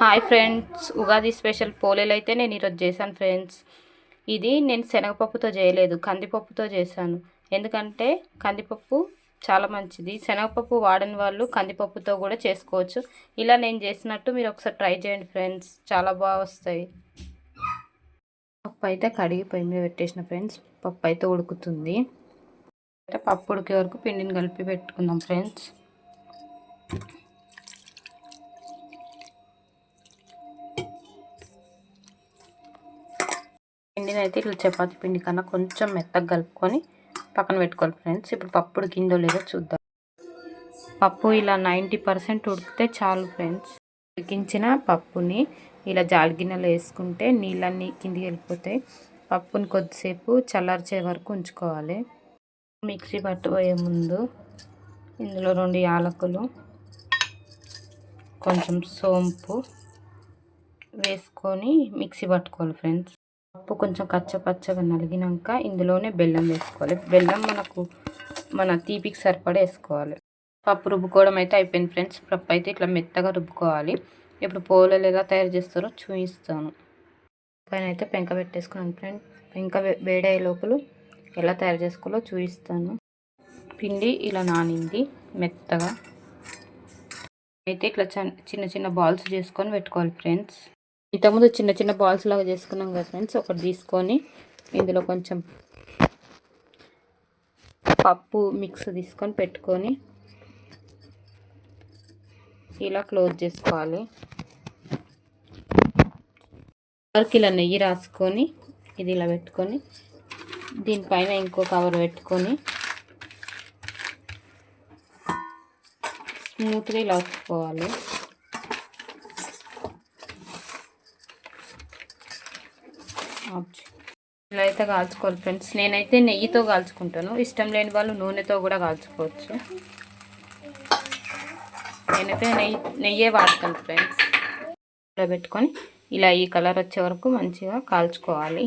Hi friends Ugadi special పోలేలు అయితే నేను ఈరోజు చేశాను ఫ్రెండ్స్. ఇది నేను శనగపప్పుతో చేయలేదు కందిపప్పుతో చేశాను. ఎందుకంటే కందిపప్పు చాలా మంచిది. శనగపప్పు వాడని వాళ్ళు కందిపప్పుతో కూడా చేసుకోవచ్చు. ఇలా నేను చేసినట్టు మీరు ఒకసారి ట్రై చేయండి ఫ్రెండ్స్ చాలా బాగా వస్తాయి. పప్పు అయితే కడిగి పొయ్యి మీద పెట్టేసిన ఫ్రెండ్స్ పప్పు అయితే ఉడుకుతుంది. పప్పు ఉడికే వరకు పిండిని కలిపి పెట్టుకుందాం ఫ్రెండ్స్. పిండిని అయితే ఇట్లా చపాతి పిండి కన్నా కొంచెం మెత్తగా కలుపుకొని పక్కన పెట్టుకోవాలి ఫ్రెండ్స్. ఇప్పుడు పప్పు కిందో లేదో చూద్దాం. పప్పు ఇలా నైంటీ పర్సెంట్ ఉడికితే చాలు ఫ్రెండ్స్. ఉడికించిన పప్పుని ఇలా జాలిగిన్నెలో వేసుకుంటే నీళ్ళన్నీ కిందికి వెళ్ళిపోతాయి. పప్పుని కొద్దిసేపు చల్లార్చే వరకు ఉంచుకోవాలి. మిక్సీ పట్టుపోయే ముందు ఇందులో రెండు యాలకులు కొంచెం సోంపు వేసుకొని మిక్సీ పట్టుకోవాలి ఫ్రెండ్స్. పప్పు కొంచెం కచ్చపచ్చగా నలిగినాక ఇందులోనే బెల్లం వేసుకోవాలి. బెల్లం మనకు మన తీపికి సరిపడా వేసుకోవాలి. పప్పు రుబ్బుకోవడం అయితే అయిపోయింది ఫ్రెండ్స్. పప్పు అయితే ఇట్లా మెత్తగా రుబ్బుకోవాలి. ఇప్పుడు పోలలు ఎలా తయారు చేస్తారో చూపిస్తాను. పైన అయితే పెంక పెట్టేసుకున్నాను ఫ్రెండ్ పెంక వేడయ్యే లోపల ఎలా తయారు చేసుకోవాలో చూపిస్తాను. పిండి ఇలా నానింది మెత్తగా. అయితే ఇట్లా చిన్న చిన్న బాల్స్ చేసుకొని పెట్టుకోవాలి ఫ్రెండ్స్. ఇంతకుముందు చిన్న చిన్న బాల్స్ లాగా చేసుకున్నాం కదా ఫ్రెండ్స్ ఒకటి తీసుకొని ఇందులో కొంచెం పప్పు మిక్స్ తీసుకొని పెట్టుకొని ఇలా క్లోజ్ చేసుకోవాలి. వరకు ఇలా నెయ్యి రాసుకొని ఇది ఇలా పెట్టుకొని దీనిపైన ఇంకో కవర్ పెట్టుకొని స్మూత్గా ఇలా వచ్చుకోవాలి ఇలా అయితే కాల్చుకోవాలి ఫ్రెండ్స్. నేనైతే నెయ్యితో కాల్చుకుంటాను. ఇష్టం లేని వాళ్ళు నూనెతో కూడా కాల్చుకోవచ్చు. నేనైతే నెయ్యి నెయ్యే వాడతాను ఫ్రెండ్స్. పెట్టుకొని ఇలా ఈ కలర్ వచ్చే వరకు మంచిగా కాల్చుకోవాలి.